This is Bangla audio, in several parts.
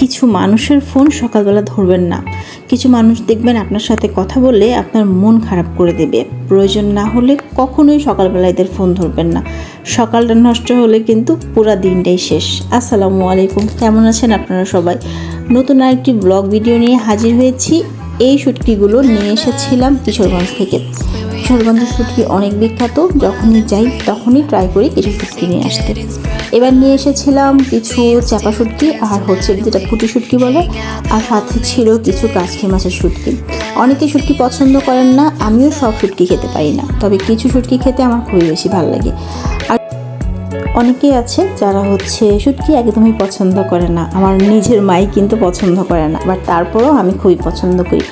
কিছু মানুষের ফোন সকালবেলা ধরবেন না। কিছু মানুষ দেখবেন আপনার সাথে কথা বললে আপনার মন খারাপ করে দেবে। প্রয়োজন না হলে কখনোই সকালবেলা এদের ফোন ধরবেন না। সকালটা নষ্ট হলে কিন্তু পুরো দিনটাই শেষ। আসসালামু আলাইকুম। কেমন আছেন আপনারা সবাই? নতুন আরেকটি ব্লগ ভিডিও নিয়ে হাজির হয়েছি। এই শুটকিগুলো নিয়ে এসেছিলাম কিশোরগঞ্জ থেকে। কিশোরগঞ্জের শুটকি অনেক বিখ্যাত। যখনই যাই তখনই ট্রাই করি কিছু শুটকি নিয়ে আসতে। এবার নিয়ে এসেছিলাম কিছু চাপা শুটকি আর হচ্ছে যেটা ফুটি শুটকি বলে, আর সাথে ছিল কিছু কাচকি মাছের শুটকি। অনেকে শুটকি পছন্দ করেন না, আমিও সব শুটকি খেতে পারি না, তবে কিছু শুটকি খেতে আমার খুবই বেশি ভালো লাগে। আর অনেকেই আছে যারা হচ্ছে শুটকি একদমই পছন্দ করে না, আমার নিজের মাই কিন্তু পছন্দ করে না, বাট তারপরেও আমি খুবই পছন্দ করি।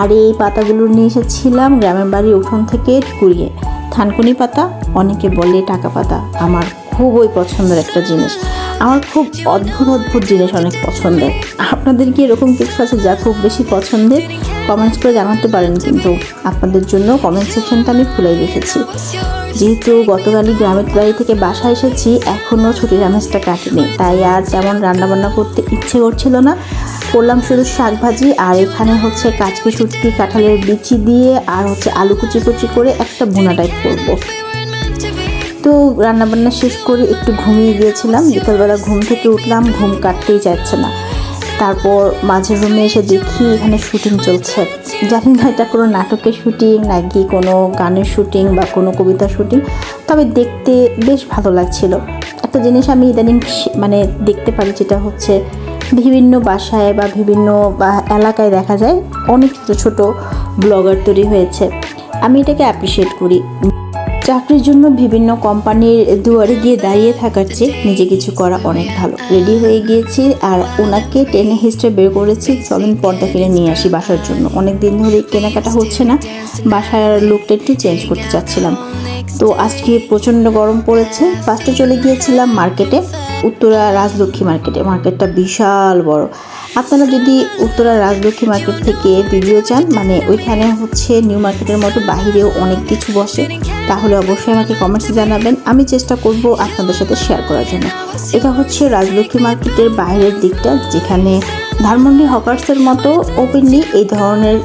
আর এই পাতাগুলো নিয়ে এসেছিলাম গ্রামের বাড়ির উঠোন থেকে কুড়িয়ে। থানকুনি পাতা, অনেকে বলে টাকা পাতা, আমার খুবই পছন্দের একটা জিনিস। আমার খুব অদ্ভুত অদ্ভুত জিনিস অনেক পছন্দের। আপনাদের কি এরকম কিছু আছে যা খুব বেশি পছন্দের? কমেন্টস করে জানাতে পারেন, কিন্তু আপনাদের জন্য কমেন্ট সেকশনটা আমি খুলেই রেখেছি। যেহেতু গতকালই গ্রামের বাড়ি থেকে বাসা এসেছি এখনও ছুটির আমেজটা কাটেনি। তাই আর তেমন রান্নাবান্না করতে ইচ্ছে করছিল না। করলাম শুধু শাক ভাজি আর এখানে হচ্ছে কাচকি শুটকি কাঁঠালের বিচি দিয়ে, আর হচ্ছে আলু কুচি কুচি করে একটা ভুনা টাইপ করব। তো রান্নাবান্না শেষ করে একটু ঘুমিয়ে গিয়েছিলাম। বিকালবেলা ঘুম থেকে উঠলাম, ঘুম কাটতেই যাচ্ছে না। তারপর মাঝের রুমে এসে দেখি এখানে শুটিং চলছে। জানি না এটা কোনো নাটকের শুটিং নাকি কোনো গানের শুটিং বা কোনো কবিতার শুটিং, তবে দেখতে বেশ ভালো লাগছিল। একটা জিনিস আমি ইদানিং মানে দেখতে পারি যেটা হচ্ছে বিভিন্ন বাসায় বা বিভিন্ন এলাকায় দেখা যায় অনেক ছোটো ছোটো ব্লগার তৈরি হয়েছে। আমি এটাকে অ্যাপ্রিসিয়েট করি। চাকরির জন্য বিভিন্ন কোম্পানির দুয়ারে গিয়ে দাঁড়িয়ে থাকার চেয়ে নিজে কিছু করা অনেক ভালো। রেডি হয়ে গিয়েছি আর ওনাকে টেনে হিস্ট্রে বের করেছি। চলেন পর্দা কিনে নিয়ে আসি বাসার জন্য। অনেক দিন ধরে কেনাকাটা হচ্ছে না। বাসার লুকটা একটু চেঞ্জ করতে চাচ্ছিলাম। তো আজকে প্রচণ্ড গরম পড়েছে। ফার্স্টে চলে গিয়েছিলাম মার্কেটে উত্তরা রাজলক্ষ্মী মার্কেটে মার্কেটটা বিশাল বড়। আপনারা যদি উত্তরা রাজলক্ষ্মী মার্কেট থেকে ভিডিও চান মানে ওইখানে হচ্ছে নিউ মার্কেটের মতো বাহিরেও অনেক কিছু বসে, তাহলে অবশ্যই আমাকে কমেন্টসে জানাবেন। আমি চেষ্টা করব আপনাদের সাথে শেয়ার করার জন্য। এটা হচ্ছে রাজলক্ষ্মী মার্কেটের বাইরের দিকটা, যেখানে ধানমন্ডি হকার্সের মতো ওপেনলি এই ধরনের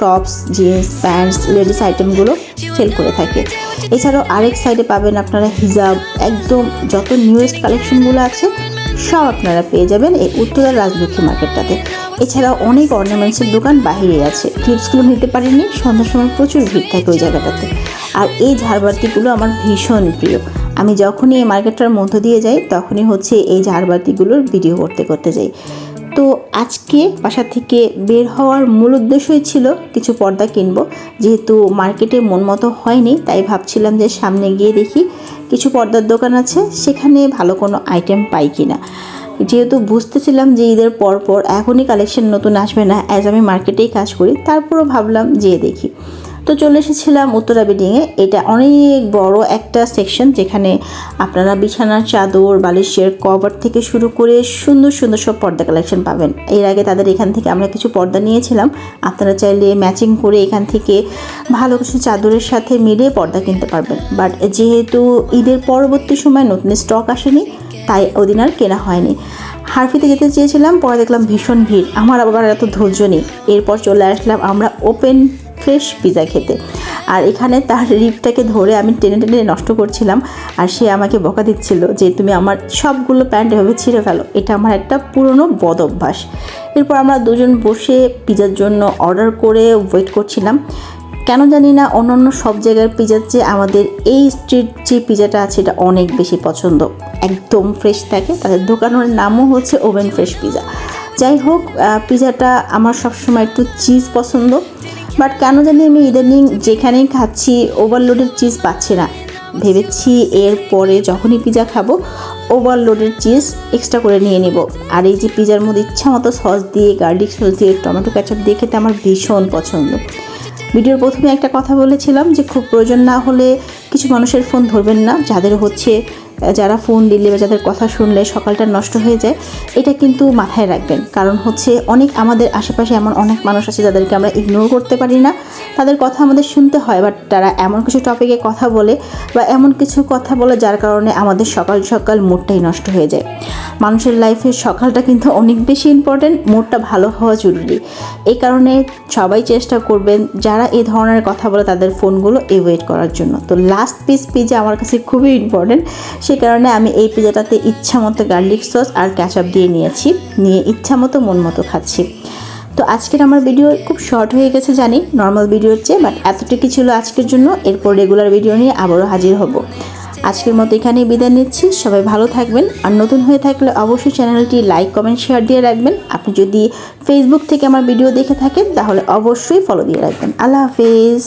টপস জিন্স প্যান্টস লেডিস আইটেমগুলো সেল করে থাকে। এছাড়াও আরেক সাইডে পাবেন আপনারা হিজাব একদম যত নিউয়েস্ট কালেকশনগুলো আছে, সব আপনারা পেয়ে যাবেন এই উত্তরা রাজলক্ষ্মী মার্কেটটাতে এছাড়াও অনেক অর্নামেন্টসের দোকান বাহিরে আছে। টিপসগুলো নিতে পারিনি সন্ধ্যার সময় প্রচুর ভিড় থাকে ওই জায়গাটাতে। আর এই ঝাড়বাতিগুলো আমার ভীষণ প্রিয়। আমি যখনই এই মার্কেটটার মধ্য দিয়ে যাই, তখনই হচ্ছে এই ঝাড়বাতিগুলোর ভিডিও করতে করতে যাই। তো আজকে বাসা থেকে বের হওয়ার মূল উদ্দেশ্যই ছিল কিছু পর্দা কিনব। যেহেতু মার্কেটে মন মতো হয়নি, তাই ভাবছিলাম যে সামনে গিয়ে দেখি কিছু পর্দার দোকান আছে, সেখানে ভালো কোনো আইটেম পাই কি না যেহেতু বুঝতেছিলাম যে ঈদের পর পর এখনই কালেকশন নতুন আসবে না অ্যাজ আমি মার্কেটেই কাজ করি, তারপরও ভাবলাম যেয়ে দেখি। তো চলে এসেছিলাম উত্তরা বিল্ডিংয়ে এটা অনেক বড় একটা সেকশন যেখানে আপনারা বিছানার চাদর, বালিশের কভার থেকে শুরু করে সুন্দর সুন্দর সব পর্দা কালেকশন পাবেন। এর আগে তাদের এখান থেকে আমরা কিছু পর্দা নিয়েছিলাম। আপনারা চাইলে ম্যাচিং করে এখান থেকে ভালো কিছু চাদরের সাথে মিলে পর্দা কিনতে পারবেন। বাট যেহেতু ঈদের পরবর্তী সময় নতুন স্টক আসেনি, তাই ওদিন আর কেনা হয়নি। হারফিতে যেতে চেয়েছিলাম, পরে দেখলাম ভীষণ ভিড়। আমার আবার এত ধৈর্য নেই। এরপর চলে আসলাম আমরা ওপেন ফ্রেশ পিৎজা খেতে। আর এখানে তার রিপটাকে ধরে আমি টেনে টেনে নষ্ট করছিলাম। আর সে আমাকে বকা দিচ্ছিল যে, তুমি আমার সবগুলো প্যান্ট এভাবে ছিঁড়ে ফেলো। এটা আমার একটা পুরনো বদ অভ্যাস। এরপর আমরা দুজন বসে পিজার জন্য অর্ডার করে ওয়েট করছিলাম। কেন জানি না, অন্যান্য সব জায়গার পিজার চেয়ে আমাদের এই স্ট্রিট যে পিজাটা আছে, এটা অনেক বেশি পছন্দ। একদম ফ্রেশ থাকে। তাদের দোকানের নামও হচ্ছে ওভেন ফ্রেশ পিজা। যাই হোক পিজাটা আমার সবসময় একটু চিজ পছন্দ। বাট কেন জানি আমি ইদানিং যেখানেই খাচ্ছি ওভারলোডের চিজ পাচ্ছি না। ভেবেছি এর পরে যখনই পিজা খাব ওভারলোডের চিজ এক্সট্রা করে নিয়ে নিব। আর এই যে পিজার মধ্যে ইচ্ছা মতো সস দিয়ে গার্লিক সস দিয়ে টমেটো ক্যাচাপ দিয়ে খেতে আমার ভীষণ পছন্দ। ভিডিওর প্রথমে একটা কথা বলেছিলাম যে খুব প্রয়োজন না হলে কিছু মানুষের ফোন ধরবেন না, যাদের হচ্ছে যারা ফোন দিলে বা যাদের কথা শুনলে সকালটা নষ্ট হয়ে যায়, এটা কিন্তু মাথায় রাখবেন। কারণ হচ্ছে অনেক আমাদের আশেপাশে এমন অনেক মানুষ আছে যাদেরকে আমরা ইগনোর করতে পারি না। তাদের কথা আমাদের শুনতে হয় বাট তারা এমন কিছু টপিকে কথা বলে বা এমন কিছু কথা বলে যার কারণে আমাদের সকাল সকাল মুডটাই নষ্ট হয়ে যায়। মানুষের লাইফে সকালটা কিন্তু অনেক বেশি ইম্পর্ট্যান্ট মুডটা ভালো হওয়া জরুরি। এই কারণে সবাই চেষ্টা করবেন যারা এই ধরনের কথা বলে তাদের ফোনগুলো এভয়েড করার জন্য। তো লাস্ট পিস পিজা আমার কাছে খুবই ইম্পর্ট্যান্ট সেই কারণে আমি এই পিজাটাতে ইচ্ছা মতো গার্লিক সস আর ক্যাচআপ দিয়ে নিয়েছি। নিয়ে ইচ্ছা মতো মন মতো খাচ্ছি। তো আজকের আমার ভিডিও খুব শর্ট হয়ে গেছে জানি, নর্মাল ভিডিওর চেয়ে, বাট এতটুকু ছিল আজকের জন্য। এরপর রেগুলার ভিডিও নিয়ে আবারও হাজির হব। আজকের মতো এখানেই বিদায় নিচ্ছি। সবাই ভালো থাকবেন। আর নতুন হয়ে থাকলে অবশ্যই চ্যানেলটি লাইক, কমেন্ট, শেয়ার দিয়ে রাখবেন। আপনি যদি ফেসবুক থেকে আমার ভিডিও দেখে থাকেন, তাহলে অবশ্যই ফলো দিয়ে রাখবেন। আল্লাহ হাফেজ।